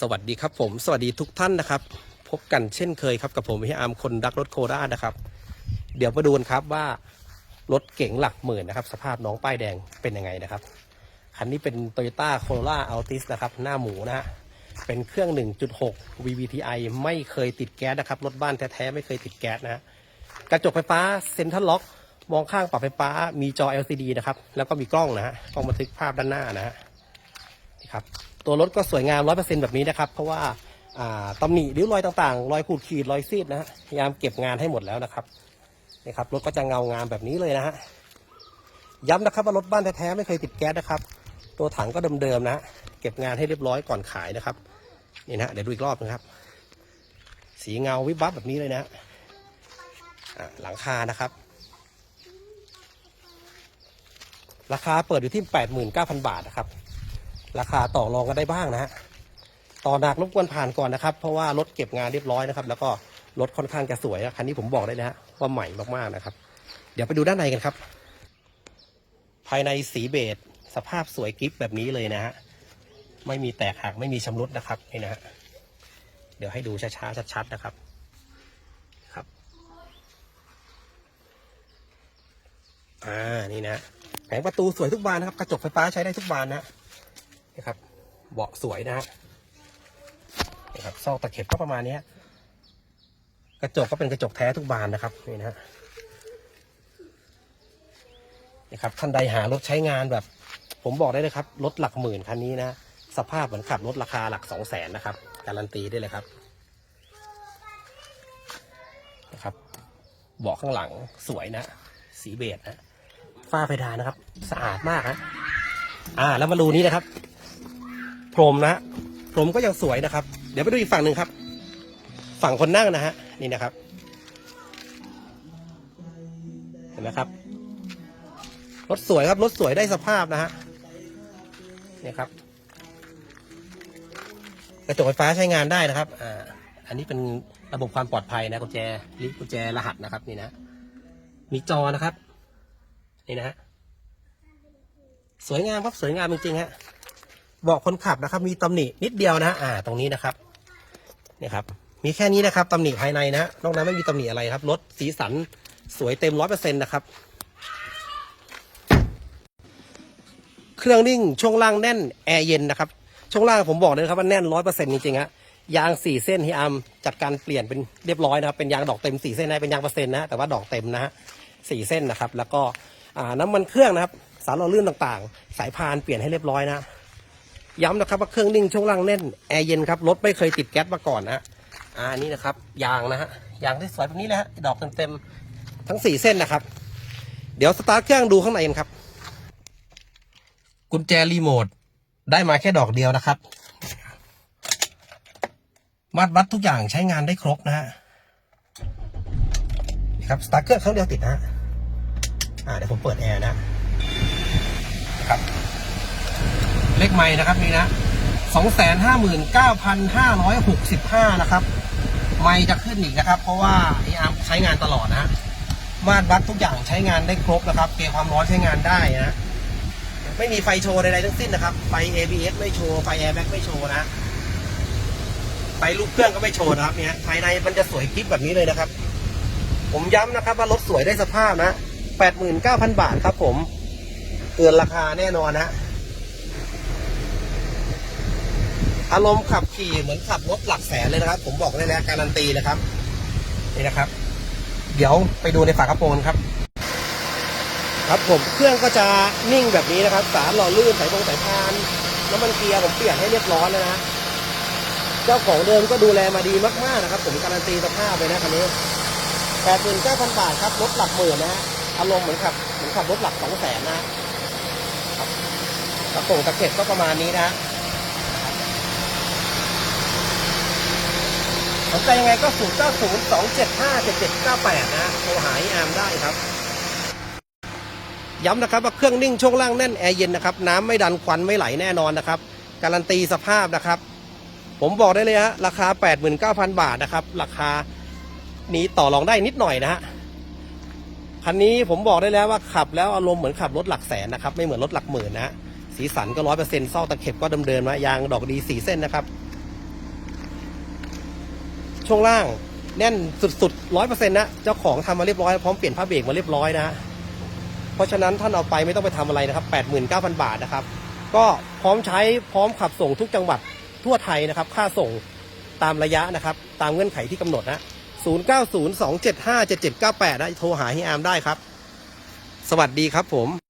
สวัสดีครับผมสวัสดีทุกท่านนะครับ พบกันเช่นเคยครับกับผมพี่อาร์มคนรักรถโคราชนะครับ เดี๋ยวมาดูกันครับว่ารถเก๋งหลักหมื่นนะครับ สภาพน้องป้ายแดงเป็นยังไงนะครับคันนี้เป็น Toyota Corolla Altis นะครับ หน้าหมูนะฮะเป็นเครื่อง 1.6 VVTi ไม่เคยติดแก๊สนะครับรถบ้านแท้ๆไม่เคยติดแก๊สนะฮะกระจกไฟฟ้าเซ็นทรัลล็อกมองข้างปรับไฟฟ้ามีจอ LCD นะครับแล้วก็มีกล้องนะฮะกล้องบันทึกภาพด้านหน้านะฮะนี่ครับ ตัวรถก็สวยงามร้อยเปอร์เซ็นแบบนี้นะครับ เพราะว่าอ่าตำหนิริ้วรอยต่างๆ รอยขูดขีดรอยซีดนะฮะพยายามเก็บงานให้หมดแล้วนะครับนี่ครับรถก็จะเงางามแบบนี้เลยนะฮะย้ำนะครับว่ารถบ้านแท้ๆไม่เคยติดแก๊สนะครับ ตัวถังก็เดิมๆนะฮะเก็บงานให้เรียบร้อยก่อนขายนะครับนี่นะฮะเดี๋ยวดูอีกรอบนะครับ สีเงาวิบวับแบบนี้เลยนะฮะหลังคานะครับ ราคาเปิดอยู่ที่ 89,000 บาทนะครับ ราคาต่อรองกันได้บ้างนะฮะต่อหนักรบกวนผ่านก่อนนะครับ เพราะว่ารถเก็บงานเรียบร้อยนะครับ แล้วก็รถค่อนข้างจะสวยนะคันนี้ผมบอกได้นะฮะว่าใหม่มากๆนะครับ เดี๋ยวไปดูด้านในกันครับ ภายในสีเบจสภาพสวยกริฟแบบนี้เลยนะฮะไม่มีแตกหักไม่มีชำรุดนะครับนี่นะฮะเดี๋ยวให้ดูช้าๆชัดๆนะครับครับอ่านี่นะแผงประตูสวยทุกบานนะครับ กระจกไฟฟ้าใช้ได้ทุกบานนะ นี่ครับเบาะสวยนะฮะนี่ครับซอกตะเข็บก็ประมาณนี้กระจกก็เป็นกระจกแท้ทุกบานนะครับนี่นะฮะนี่ครับท่านใดหารถใช้งานแบบ ผมบอกได้เลยครับรถหลักหมื่นคันนี้นะสภาพเหมือนขับรถราคาหลักสองแสนนะครับ การันตีได้เลยครับนะครับเบาะข้างหลังสวยนะ สีเบจนะฝ้าเพดานนะครับ สะอาดมากฮะอ่า แล้วมาดูนี้นะครับ พรมนะฮะพรมก็ยังสวยนะครับ เดี๋ยวไปดูอีกฝั่งหนึ่งครับ ฝั่งคนนั่งนะฮะนี่นะครับ เห็นไหมครับรถสวยครับรถสวยได้สภาพนะฮะเนี่ยครับกระจกไฟฟ้าใช้งานได้นะครับ อ่า อันนี้เป็นระบบความปลอดภัยนะกุญแจลิกุญแจรหัสนะครับ นี่นะ มีจอนะครับ นี่นะฮะ สวยงามครับ สวยงามจริงๆฮะ บอกคนขับนะครับ มีตำหนินิดเดียวนะอ่า ตรงนี้นะครับนี่ครับ มีแค่นี้นะครับตำหนิภายในนะนอกนั้นไม่มีตำหนิอะไรครับรถสีสันสวยเต็มร้อยเปอร์เซ็นต์นะครับ เครื่องนิ่งช่วงล่างแน่นแอร์เย็นนะครับ ช่วงล่างผมบอกเลยครับว่าแน่นร้อยเปอร์เซ็นต์จริงๆฮะยางสี่เส้นที่อาร์มจัดการเปลี่ยนเป็นเรียบร้อยนะครับเป็นยางดอกเต็มสี่เส้นนะเป็นยางเปอร์เซ็นต์นะแต่ว่าดอกเต็มนะฮะสี่เส้นนะครับ แล้วก็น้ำมันเครื่องนะครับ สารหล่อลื่นต่างๆ สายพานเปลี่ยนให้เรียบร้อยนะ ย้ำนะครับว่าเครื่องนิ่งช่วงล่างแน่นแอร์เย็นครับรถไม่เคยติดแก๊สมาก่อนนะอ่านี่นะครับ ยางนะฮะยางที่สวยแบบนี้นะฮะดอกเต็มๆทั้งสี่เส้นนะครับ เดี๋ยวสตาร์ทเครื่องดูข้างในกันครับ กุญแจรีโมทได้มาแค่ดอกเดียวนะครับมัดวัดทุกอย่างใช้งานได้ครบนะฮะครับสตาร์ทเครื่องครั้งเดียวติดนะฮะอ่าเดี๋ยวผมเปิดแอร์นะครับ เลขไม่นะครับนี่นะสองแสนห้าหมื่นเก้าพันห้าร้อยหกสิบห้านะครับ ไม่จะขึ้นอีกนะครับ เพราะว่าไออาร์มใช้งานตลอดนะ มาตรวัดทุกอย่างใช้งานได้ครบนะครับ เกณฑ์ความร้อนใช้งานได้นะ ไม่มีไฟโชว์ใดๆทั้งสิ้นนะครับ ไฟ ABS ไม่โชว์ ไฟ airbag ไม่โชว์นะ ไฟลูกเครื่องก็ไม่โชว์นะครับ เนี่ย ภายในมันจะสวยคลิปแบบนี้เลยนะครับ ผมย้ำนะครับว่ารถสวยได้สภาพนะ89,000บาทครับผม เกินราคาแน่นอนนะ อารมณ์ขับขี่เหมือนขับรถหลักแสนเลยนะครับ ผมบอกได้แล้วการันตีนะครับนี่นะครับ เดี๋ยวไปดูในฝากระโปรงครับ ครับผมเครื่องก็จะนิ่งแบบนี้นะครับ สารหล่อลื่นสายพงสายพานน้ำมันเกียร์ผมเปลี่ยนให้เรียบร้อยแล้วนะเจ้าของเดิมก็ดูแลมาดีมากๆนะครับ ผมการันตีสภาพเลยนะคันนี้แปดหมื่นเก้าพันบาทครับรถหลักหมื่นนะฮะอารมณ์เหมือนขับเหมือนขับรถหลักสองแสนนะครับกระโปรงตะเข็บก็ประมาณนี้นะฮะส นใจยังไงก็ศูนย์เก้าศูนะโทรหาอีอาร์มได้ครับ ย้ำนะครับว่าเครื่องนิ่งช่วงล่างแน่นแอร์เย็นนะครับ น้ำไม่ดันควันไม่ไหลแน่นอนนะครับ การันตีสภาพนะครับ ผมบอกได้เลยฮะราคา 89,000 บาทนะครับ ราคานี้ต่อรองได้นิดหน่อยนะฮะคันนี้ผมบอกได้แล้วว่าขับแล้วอารมณ์เหมือนขับรถหลักแสนนะครับ ไม่เหมือนรถหลักหมื่นนะฮะสีสันก็ร้อยเปอร์เซ็นต์ซอกตะเข็บก็เดิมๆนะยางดอกดีสีเส้นนะครับ ช่วงล่างแน่นสุดๆร้อยเปอร์เซ็นต์นะเจ้าของทำมาเรียบร้อยพร้อมเปลี่ยนผ้าเบรกมาเรียบร้อยนะฮะเพราะฉะนั้นท่านเอาไปไม่ต้องไปทำอะไรนะครับแปดหมื่นเก้าพันบาทนะครับ ก็พร้อมใช้พร้อมขับส่งทุกจังหวัดทั่วไทยนะครับ ค่าส่งตามระยะนะครับ ตามเงื่อนไขที่กำหนดนะ0 9 0 2 7 5 7 7 9 8นะโทรหาฮิอามได้ครับ สวัสดีครับผม